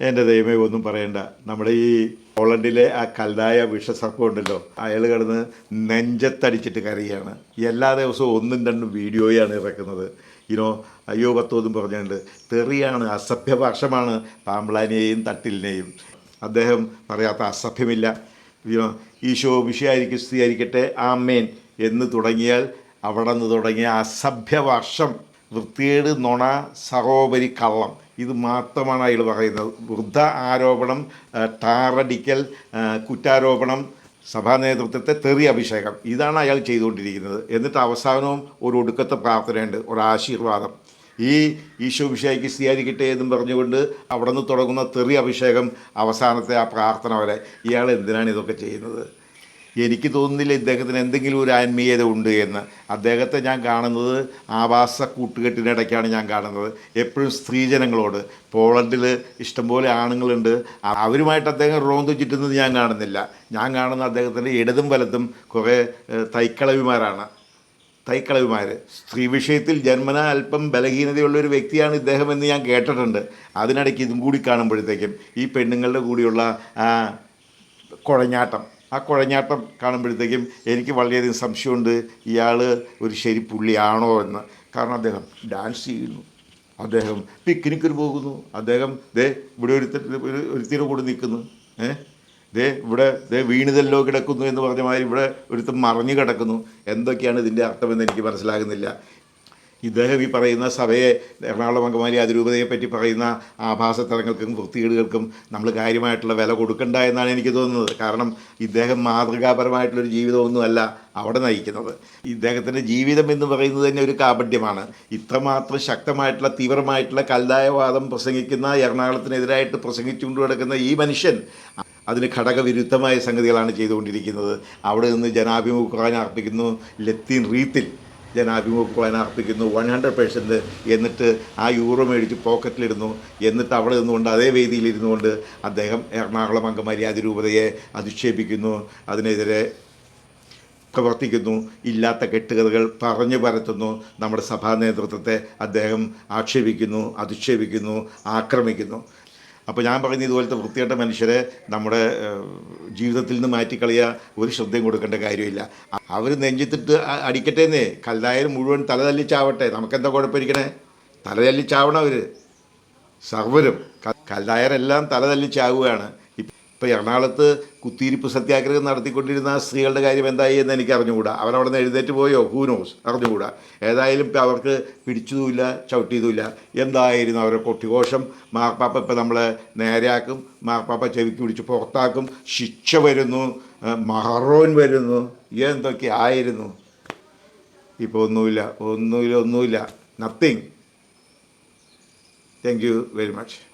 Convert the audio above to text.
എന്റെ ദൈവമേ ഒന്നും പറയണ്ട. നമ്മുടെ ഈ പോളണ്ടിലെ ആ കൽതായ വിഷസർപ്പം ഉണ്ടല്ലോ അയാൾ കിടന്ന് നെഞ്ചത്തടിച്ചിട്ട് കരയാണ്. എല്ലാ ദിവസവും ഒന്നും രണ്ടും വീഡിയോയാണ് ഇറക്കുന്നത്. ഇനോ അയ്യോ പത്തോതും പറഞ്ഞുകൊണ്ട്. തെറിയാണ് അസഭ്യഭാഷമാണ് പാമ്പ്ലാനെയും തട്ടിലിനെയും. അദ്ദേഹം പറയാത്ത അസഭ്യമില്ല. ഈശോ വിഷയായിരിക്കും സ്ഥിരീകരിക്കട്ടെ ആമേൻ എന്ന് തുടങ്ങിയാൽ അവിടെ നിന്ന് തുടങ്ങിയ അസഭ്യവർഷം വൃത്തികേട് നുണ സഹോപരി കള്ളം. ഇത് മാത്രമാണ് അയാൾ പറയുന്നത്. വൃദ്ധ ആരോപണം ടാറടിക്കൽ കുറ്റാരോപണം സഭാ നേതൃത്വത്തെ തെറി അഭിഷേകം. ഇതാണ് അയാൾ ചെയ്തുകൊണ്ടിരിക്കുന്നത്. എന്നിട്ട് അവസാനവും ഒരു ഒടുക്കത്തെ പ്രാർത്ഥനയുണ്ട്. ഒരു ആശീർവാദം. ഈ ഈശോ വിഷയക്ക് സ്ഥിരീകരിക്കട്ടെ എന്നും പറഞ്ഞുകൊണ്ട് അവിടെ നിന്ന് തുടങ്ങുന്ന തെറി അഭിഷേകം അവസാനത്തെ ആ പ്രാർത്ഥന വരെ. ഇയാൾ എന്തിനാണ് ഇതൊക്കെ ചെയ്യുന്നത്? എനിക്ക് തോന്നുന്നില്ല ഇദ്ദേഹത്തിന് എന്തെങ്കിലും ഒരു ആത്മീയത ഉണ്ട് എന്ന്. അദ്ദേഹത്തെ ഞാൻ കാണുന്നത് ആവാസ കൂട്ടുകെട്ടിനിടയ്ക്കാണ് ഞാൻ കാണുന്നത്. എപ്പോഴും സ്ത്രീജനങ്ങളോട്. പോളണ്ടിൽ ഇഷ്ടംപോലെ ആണുങ്ങളുണ്ട്. അവരുമായിട്ട് അദ്ദേഹം റോന്തു ചുറ്റുന്നത് ഞാൻ കാണുന്നില്ല. ഞാൻ കാണുന്ന അദ്ദേഹത്തിന്റെ ഇടതും വലത്തും കുറേ തൈക്കളവിമാരാണ്. തൈക്കളവിമാർ സ്ത്രീ വിഷയത്തിൽ ജന്മന അല്പം ബലഹീനതയുള്ള ഒരു വ്യക്തിയാണ് ഇദ്ദേഹം എന്ന് ഞാൻ കേട്ടിട്ടുണ്ട്. അതിനിടയ്ക്ക് ഇതും കൂടി കാണുമ്പോഴത്തേക്കും ഈ പെണ്ണുങ്ങളുടെ കൂടിയുള്ള കുഴഞ്ഞാട്ടം. ആ കുഴഞ്ഞാട്ടം കാണുമ്പോഴത്തേക്കും എനിക്ക് വളരെയധികം സംശയമുണ്ട്. ഇയാൾ ഒരു ശരി പുള്ളിയാണോ എന്ന്. കാരണം അദ്ദേഹം ഡാൻസ് ചെയ്യുന്നു. അദ്ദേഹം പിക്നിക്കിന് പോകുന്നു. അദ്ദേഹം ദേ ഇവിടെ ഒരു ഒരുത്തിയുടെ കൂടെ നിൽക്കുന്നു. ഏ? ദേ ഇവിടെ ദേ വീണിതല്ലോ കിടക്കുന്നു എന്ന് പറഞ്ഞ മാതിരി ഇവിടെ ഒരുത്തം മറിഞ്ഞു കിടക്കുന്നു. എന്തൊക്കെയാണ് ഇതിന്റെ അർത്ഥമെന്ന് എനിക്ക് മനസ്സിലാകുന്നില്ല. ഇദ്ദേഹം ഈ പറയുന്ന സഭയെ എറണാകുളം അങ്കമാലി അതിരൂപതയെ പറ്റി പറയുന്ന ആഭാസത്തരങ്ങൾക്കും വൃത്തികേടുകൾക്കും നമ്മൾ കാര്യമായിട്ടുള്ള വില കൊടുക്കണ്ട എന്നാണ് എനിക്ക് തോന്നുന്നത്. കാരണം ഇദ്ദേഹം മാതൃകാപരമായിട്ടുള്ളൊരു ജീവിതമൊന്നുമല്ല അവിടെ നയിക്കുന്നത്. ഇദ്ദേഹത്തിന്റെ ജീവിതം എന്ന് പറയുന്നത് തന്നെ ഒരു കാപട്യമാണ്. ഇത്രമാത്രം ശക്തമായിട്ടുള്ള തീവ്രമായിട്ടുള്ള കല്ലായവാദം പ്രസംഗിക്കുന്ന എറണാകുളത്തിനെതിരായിട്ട് പ്രസംഗിച്ചുകൊണ്ട് കിടക്കുന്ന ഈ മനുഷ്യൻ അതിന് ഘടകവിരുദ്ധമായ സംഗതികളാണ് ചെയ്തുകൊണ്ടിരിക്കുന്നത്. അവിടെ നിന്ന് ജനാഭിമുഖാൻ അർപ്പിക്കുന്നു. ലത്തീൻ റീത്തിൽ ജനാഭിമുഖ്യം അർപ്പിക്കുന്നു. വൺ ഹൺഡ്രഡ് പേഴ്സന്റ് എന്നിട്ട് ആ യൂറോ മേടിച്ച് പോക്കറ്റിലിരുന്നു എന്നിട്ട് അവിടെ നിന്നുകൊണ്ട് അതേ വേദിയിലിരുന്നു കൊണ്ട് അദ്ദേഹം എറണാകുളം അങ്കമാലി അതിരൂപതയെ അധിക്ഷേപിക്കുന്നു. അതിനെതിരെ പ്രവർത്തിക്കുന്നു. ഇല്ലാത്ത കെട്ടുകഥകൾ പറഞ്ഞു പരത്തുന്നു. നമ്മുടെ സഭാ നേതൃത്വത്തെ അദ്ദേഹം ആക്ഷേപിക്കുന്നു അധിക്ഷേപിക്കുന്നു ആക്രമിക്കുന്നു. അപ്പോൾ ഞാൻ പറയുന്ന ഇതുപോലത്തെ വൃത്തികെട്ട മനുഷ്യരെ നമ്മുടെ ജീവിതത്തിൽ നിന്ന് മാറ്റിക്കളിയ ഒരു ശ്രദ്ധയും കൊടുക്കേണ്ട കാര്യമില്ല. അവർ നെഞ്ചിത്തിട്ട് അടിക്കട്ടെ എന്നേ കല്ലായാലും മുഴുവൻ തല തല്ലിച്ചാവട്ടെ. നമുക്കെന്താ കുഴപ്പമിരിക്കണേ? തല തല്ലിച്ചാവണം അവർ സർവരും. കല്ലായരെല്ലാം തലതല്ലി ചാവുകയാണ് ഇപ്പോൾ എറണാകുളത്ത് കുത്തിയിരിപ്പ് സത്യാഗ്രഹം നടത്തിക്കൊണ്ടിരുന്ന സ്ത്രീകളുടെ കാര്യം എന്തായി എന്ന് എനിക്ക് അറിഞ്ഞുകൂടാ. അവരവിടെ നിന്ന് എഴുന്നേറ്റ് പോയോ? ഹൂനോസ് അറിഞ്ഞുകൂടാ. ഏതായാലും ഇപ്പം അവർക്ക് പിടിച്ചതുമില്ല ചവിട്ടിയതുമില്ല. എന്തായിരുന്നു അവരുടെ കൊട്ടിഘോഷം? മാർപ്പാപ്പ ഇപ്പം നമ്മളെ നേരെയാക്കും. മാർപ്പാപ്പ ചെവിക്ക് പിടിച്ച് പുറത്താക്കും. ശിക്ഷ വരുന്നു. മഹറോൻ വരുന്നു. എന്തൊക്കെ ആയിരുന്നു? ഇപ്പോൾ ഒന്നുമില്ല. ഒന്നുമില്ല ഒന്നുമില്ല. Nothing thank you very much